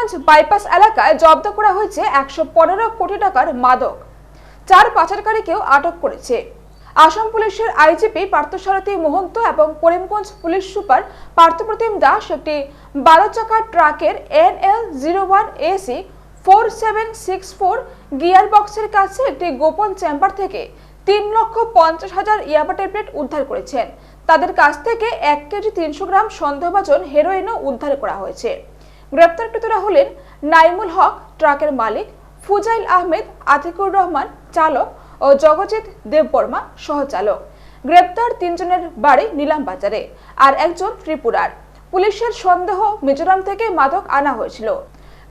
Karimganj bypass এলাকায় জব্দ করা হয়েছে একশো পনেরো কোটি টাকার মাদক। চার পাচারকারীকেও আটক করেছে। আসাম পুলিশের আইজিপি পার্থসারথী মোহন্ত এবং করিমগঞ্জ পুলিশ সুপার পার্থপ্রতিম দাস একটি বারো চাকার ট্রাকের N L zero one AC four seven six four gear বক্সের কাছে একটি গোপন চেম্বার থেকে তিন লক্ষ পঞ্চাশ হাজার ইয়াবা ট্যাবলেট উদ্ধার করেছেন। তাদের কাছ থেকে এক কেজি তিনশো গ্রাম সন্দেহভাজন হেরোইনও উদ্ধার করা হয়েছে। গ্রেপ্তারকৃতরা হলেন নাইমুল হক ট্রাকের মালিক, ফুজাইল আহমেদ, আতিকুর রহমান চালক ও জগজিৎ দেববর্মা সহচালক। গ্রেপ্তার তিনজনের বাড়ি নিলাম বাজারে আর একজন ত্রিপুরার। পুলিশের সন্দেহ মিজোরাম থেকে মাদক আনা হয়েছিল।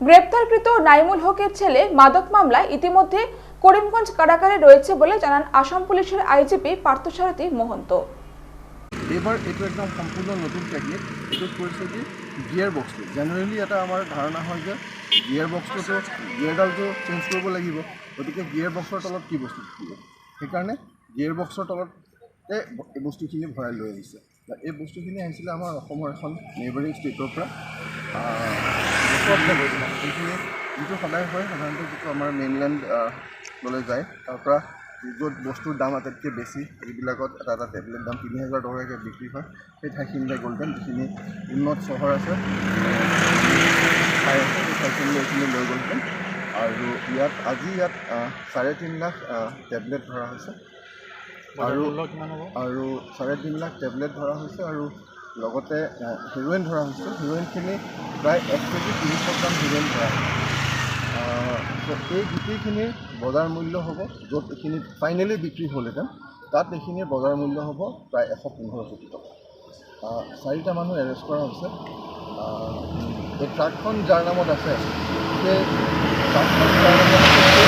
গ্রেপ্তারকৃত নাইমুল হকের ছেলে মাদক মামলায় ইতিমধ্যে করিমগঞ্জ কারাগারে রয়েছে বলে জানান আসাম পুলিশের আইজিপি পার্থসারথী মোহন্ত। এইবাৰ এইটো একদম সম্পূৰ্ণ নতুন টেকনিক এইটোত কৰিছে কি গিয়াৰ বক্সটো জেনেৰেলি এটা আমাৰ ধাৰণা হয় যে গিয়াৰ বক্সটোতো গিয়াৰডালটো চেঞ্জ কৰিব লাগিব। গতিকে গিয়াৰ বক্সৰ তলত কি বস্তু থাকিব? সেইকাৰণে গিয়াৰ বক্সৰ তলতে এই বস্তুখিনি ভৰাই লৈ আহিছে। এই বস্তুখিনি আহিছিলে আমাৰ অসমৰ এখন নেইবাৰিং ষ্টেটৰ পৰা। সেইখিনি যিটো সদায় হয় সাধাৰণতে যিটো আমাৰ মেইনলেণ্ডলৈ যায় তাৰ পৰা য'ত বস্তুৰ দাম আটাইতকৈ বেছি যিবিলাকত এটা এটা টেবলেট দাম তিনি হাজাৰ টকাকৈ বিক্ৰী হয়। সেই ঠাইখিনিলৈ গ'লহেঁতেন যিখিনি উন্নত চহৰ আছে ঠাই আছে সেই ঠাইখিনিলৈ এইখিনি লৈ গ'লহেঁতেন আৰু ইয়াত আজি ইয়াত চাৰে তিনি লাখ টেবলেট ধৰা হৈছে। আৰু আৰু চাৰে তিনি লাখ টেবলেট ধৰা হৈছে আৰু লগতে হিৰ'ইন ধৰা হৈছে। হিৰ'ইনখিনি প্ৰায় এক কেজি তিনিশ গ্ৰাম হিৰ'ইন ধৰা হৈছে। এই গোটেইখিনিৰ বজাৰ মূল্য হ'ব, য'ত এইখিনি ফাইনেলি বিক্ৰী হ'লহেঁতেন, তাত এইখিনিৰ বজাৰ মূল্য হ'ব প্ৰায় এশ পোন্ধৰ কোটি টকা। চাৰিটা মানুহ এৰেষ্ট কৰা হৈছে। এই ট্ৰাকখন যাৰ নামত আছে, সেই ট্ৰাকখন যাৰ নামত সেই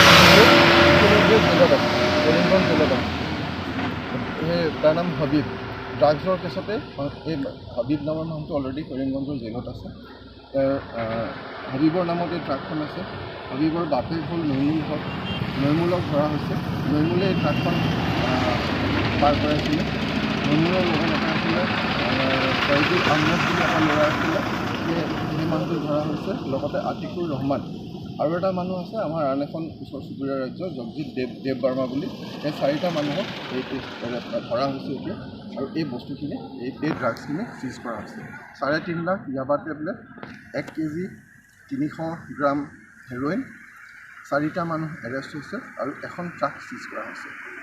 জেলত আছে কৰিমগঞ্জ জেলত আছে, সেই তাৰ নাম হাবিব। ড্ৰাগছৰ কেছতে, এই হাবিব নামৰ মানুহটো অলৰেডি কৰিমগঞ্জৰ জেলত আছে। তেওঁৰ হাবিবৰ নামত এই ট্ৰাকখন আছে। হাবিবৰ বাপেক হ'ল নৈমুল হক নৈমুলক ধৰা হৈছে। নৈমুলে এই ট্ৰাকখন পাৰ কৰাইছিলে নৈমুলৰ লগত এটা আছিলে ফয়জুল আহমেদ বুলি এটা ল'ৰা আছিলে। সেই সেই মানুহটো ধৰা হৈছে। লগতে আতিকুৰ ৰহমান আৰু এটা মানুহ আছে আমাৰ আন এখন ওচৰ চুবুৰীয়া ৰাজ্য জগজিৎ দেৱ দেৱ বাৰ্মা বুলি। এই চাৰিটা মানুহক এই ধৰা হৈছে এতিয়া। আৰু এই বস্তুখিনি এই এই ড্ৰাগছখিনি চিজ কৰা হৈছে। চাৰে তিনি লাখ ইয়াবা টেবলেট এক কেজি তিনিশ গ্ৰাম হেৰ'ইন চাৰিটা মানুহ এৰেষ্ট হৈছে আৰু এখন ট্ৰাক চিজ কৰা হৈছে।